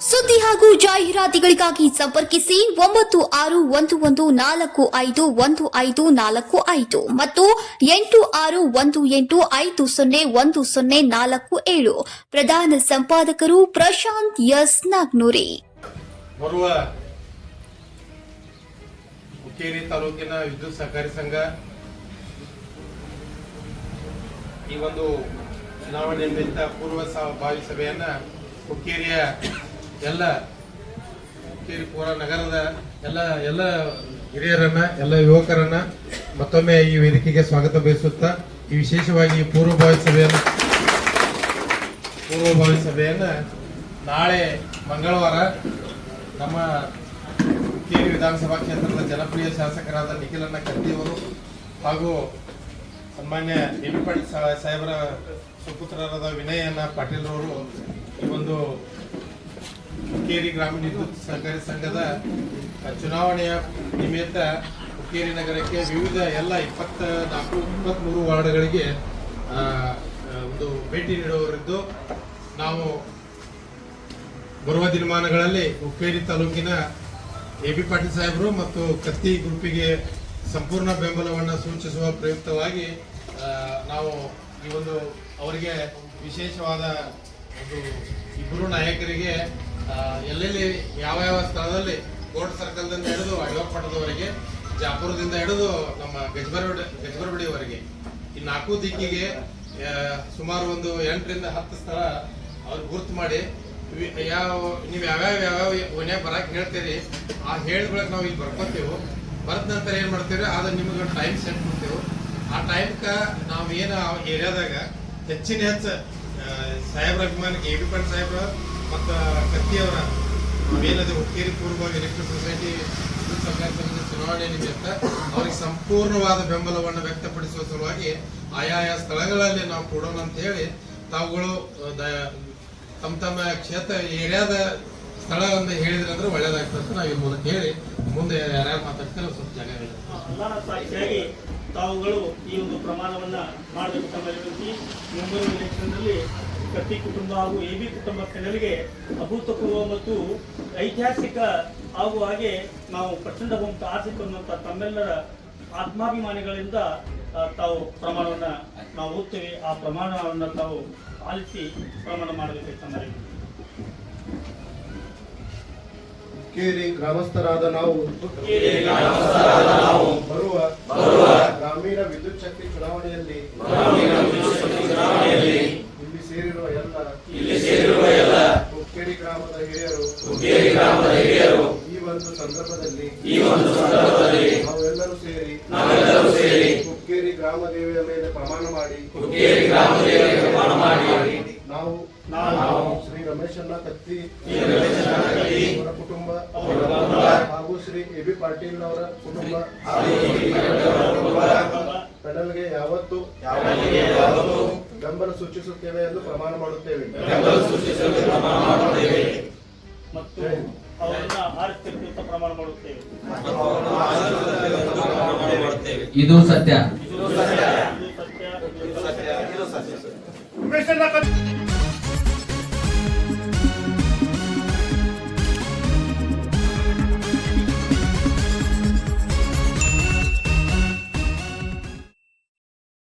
ಸುದ್ದಿ ಹಾಗೂ ಜಾಹೀರಾತುಗಳಿಗಾಗಿ ಸಂಪರ್ಕಿಸಿ ಒಂಬತ್ತು ಆರು ಒಂದು ಒಂದು ನಾಲ್ಕು ಐದು ಒಂದು ಐದು ನಾಲ್ಕು ಐದು ಮತ್ತು ಎಂಟು ಆರು ಒಂದು ಎಂಟು ಐದು ಸೊನ್ನೆ ಒಂದು ಸೊನ್ನೆ ನಾಲ್ಕು ಏಳು. ಪ್ರಧಾನ ಸಂಪಾದಕರು ಪ್ರಶಾಂತ್ ಎಸ್ ನಾಗ್ನೂರಿ. ಬರುವ ಹುಕ್ಕೇರಿ ತಾಲೂಕಿನ ವಿದ್ಯುತ್ ಸಹಕಾರಿ ಸಂಘ ಈ ಒಂದು ಚುನಾವಣೆ ನಿಮಿತ್ತ ಪೂರ್ವ ಭಾವಿ ಸಭೆಯನ್ನ ಹುಕ್ಕೇರಿಯ ಎಲ್ಲ ಪೂರ ನಗರದ ಎಲ್ಲ ಎಲ್ಲ ಹಿರಿಯರನ್ನ, ಎಲ್ಲ ಯುವಕರನ್ನ ಮತ್ತೊಮ್ಮೆ ಈ ವೇದಿಕೆಗೆ ಸ್ವಾಗತ ಬಯಸುತ್ತಾ, ಈ ವಿಶೇಷವಾಗಿ ಪೂರ್ವಭಾವಿ ಸಭೆಯನ್ನು ಪೂರ್ವಭಾವಿ ಸಭೆಯನ್ನು ನಾಳೆ ಮಂಗಳವಾರ ನಮ್ಮ ಹುಕ್ಕೇರಿ ವಿಧಾನಸಭಾ ಕ್ಷೇತ್ರದ ಜನಪ್ರಿಯ ಶಾಸಕರಾದ ನಿಖಿಲಣ್ಣ ಕತ್ತಿಯವರು ಹಾಗೂ ಸನ್ಮಾನ್ಯ ಎಂ ಪಿ ಪಾಟೀಲ್ ಸಾಹೇಬರ ಸುಪುತ್ರರಾದ ವಿನಯಣ್ಣ ಪಾಟೀಲ್ ಅವರು ಈ ಒಂದು ಹುಕ್ಕೇರಿ ಗ್ರಾಮೀಣ ವಿದ್ಯುತ್ ಸಹಕಾರಿ ಸಂಘದ ಚುನಾವಣೆಯ ನಿಮಿತ್ತ ಹುಕ್ಕೇರಿ ನಗರಕ್ಕೆ ವಿವಿಧ ಎಲ್ಲ ಇಪ್ಪತ್ತ ನಾಲ್ಕು ಇಪ್ಪತ್ತ್ಮೂರು ವಾರ್ಡ್ಗಳಿಗೆ ಒಂದು ಭೇಟಿ ನೀಡುವವರಿದ್ದು, ನಾವು ಬರುವ ದಿನಮಾನಗಳಲ್ಲಿ ಹುಕ್ಕೇರಿ ತಾಲೂಕಿನ ಎ ಬಿ ಪಾಟೀಲ್ ಸಾಹೇಬರು ಮತ್ತು ಕತ್ತಿ ಗ್ರೂಪಿಗೆ ಸಂಪೂರ್ಣ ಬೆಂಬಲವನ್ನು ಸೂಚಿಸುವ ಪ್ರಯುಕ್ತವಾಗಿ ನಾವು ಈ ಒಂದು ಅವರಿಗೆ ವಿಶೇಷವಾದ ಒಂದು ಇಬ್ಬರು ನಾಯಕರಿಗೆ ಎಲ್ಲೆಲ್ಲಿ ಯಾವ ಯಾವ ಸ್ಥಳದಲ್ಲಿ ಕೋರ್ಟ್ ಸರ್ಕಲ್ದಿಂದ ಹಿಡಿದು ಅಡಿವಾಪಟ್ಟದವರೆಗೆ ಜಾಪುರದಿಂದ ಹಿಡಿದು ನಮ್ಮ ಗಜಬರವಡಿ ಗಜಬರವಡಿವರೆಗೆ ಈ ನಾಲ್ಕು ದಿಕ್ಕಿಗೆ ಸುಮಾರು ಒಂದು ಎಂಟರಿಂದ ಹತ್ತು ಸ್ಥಳ ಅವ್ರು ಗುರ್ತು ಮಾಡಿ ಯಾವ, ನೀವು ಯಾವ್ಯಾವ ಯಾವ್ಯಾವ ಒನ್ಯಾಗ ಬರಕ್ಕೆ ಹೇಳ್ತೀರಿ, ಆ ಹೇಳಿದ ಬಳಿಕ ನಾವು ಇಲ್ಲಿ ಬರ್ಕೊತೀವಿ. ಬರದ ನಂತರ ಏನು ಮಾಡ್ತೀವಿ ಅದು ನಿಮಗೆ ಟೈಮ್ ಸೆಟ್ ಮಾಡ್ತೇವೆ ಆ ಟೈಮ್ಗೆ ನಾವು ಏನು ಏರಿಯಾದಾಗ ಹೆಚ್ಚಿನ ಹೆಚ್ಚು ಸಾಹೇಬ್ರ ಅಭಿಮಾನಿಗೆ ಎ ಬಿ ಪಾಟೀಲ್ ಸಾಹೇಬ್ರ ಮತ್ತು ಕತ್ತಿಯವರ ಮೇಲದೇ ಹುಕ್ಕೇರಿ ಪೂರ್ವ ಎಲೆಕ್ಟ್ರಿಕ್ ಸೊಸೈಟಿ ಸಹಕಾರಿ ಸಂಘದ ಚುನಾವಣೆ ನಿಮಿತ್ತ ಅವರಿಗೆ ಸಂಪೂರ್ಣವಾದ ಬೆಂಬಲವನ್ನು ವ್ಯಕ್ತಪಡಿಸುವ ಸಲುವಾಗಿ ಆಯಾಯ ಸ್ಥಳಗಳಲ್ಲಿ ನಾವು ಕೊಡೋಣ ಅಂತ ಹೇಳಿ ತಾವುಗಳು ತಮ್ಮ ತಮ್ಮ ಕ್ಷೇತ್ರ ಏರಿಯಾದ ಸ್ಥಳವನ್ನು ಹೇಳಿದ್ರೆ ಅಂದ್ರೆ ಒಳ್ಳೇದಾಗ್ತದೆ ನಾವು ಈ ಮೂಲಕ ಹೇಳಿ, ಮುಂದೆ ಯಾರ್ಯಾರು ಮಾತಾಡ್ತಾರೆ ಸ್ವಲ್ಪ ಜಾಗ ಹೇಳಿ ತಾವುಗಳು ಈ ಒಂದು ಪ್ರಮಾಣವನ್ನ ಮಾಡಬೇಕು ತಮ್ಮ ಮುಂಬರುವ ಎಲೆಕ್ಷನ್ನಲ್ಲಿ ಕತ್ತಿ ಕುಟುಂಬ ಹಾಗೂ ಎ ಬಿ ಕುಟುಂಬ ಜನರಿಗೆ ಅಭೂತಪೂರ್ವ ಮತ್ತು ಐತಿಹಾಸಿಕ ಹಾಗೂ ಹಾಗೆ ನಾವು ಪ್ರಚಂಡ ಬಹುಮತ ಆರಿಸಿಕೊಂಡಂತ ತಮ್ಮೆಲ್ಲರ ಆತ್ಮಾಭಿಮಾನಿಗಳಿಂದ ತಾವು ಪ್ರಮಾಣವನ್ನು ನಾವು ಓದ್ತೇವೆ. ಆ ಪ್ರಮಾಣವನ್ನು ತಾವು ಆಲಿಸಿ ಪ್ರಮಾಣ ಮಾಡಬೇಕು ತಮ್ಮಲ್ಲಿ ಕೇರಿ ಗ್ರಾಮಸ್ಥರಾದ ನಾವು. ಬರುವ ಗ್ರಾಮೀಣ ವಿದ್ಯುತ್ ಶಕ್ತಿ ಚುನಾವಣೆಯಲ್ಲಿ ಇಲ್ಲಿ ಸೇರಿರುವ ಎಲ್ಲ ಹುಕ್ಕೇರಿ ಗ್ರಾಮದ ಹಿರಿಯರು ಈ ಒಂದು ಸಂದರ್ಭದಲ್ಲಿ ನಾವೆಲ್ಲರೂ ಸೇರಿ ನಾವೆಲ್ಲರೂ ಹುಕ್ಕೇರಿ ಗ್ರಾಮ ದೇವಿಯ ಮೇಲೆ ಪ್ರಮಾಣ ಮಾಡಿ ನಾವು ನಾವು ಶ್ರೀ ರಮೇಶಣ್ಣ ಕತ್ತಿ ಅವರ ಕುಟುಂಬ ಹಾಗೂ ಶ್ರೀ ಎ ಬಿ ಪಾಟೀಲ್ ಅವರ ಕುಟುಂಬ ಪೆಡಲ್ಗೆ ಯಾವತ್ತು ಬೆಂಬಲ ಸೂಚಿಸುತ್ತೇವೆ ಎಂದು ಪ್ರಮಾಣ ಮಾಡುತ್ತೇವೆ. ಇದು ಸತ್ಯ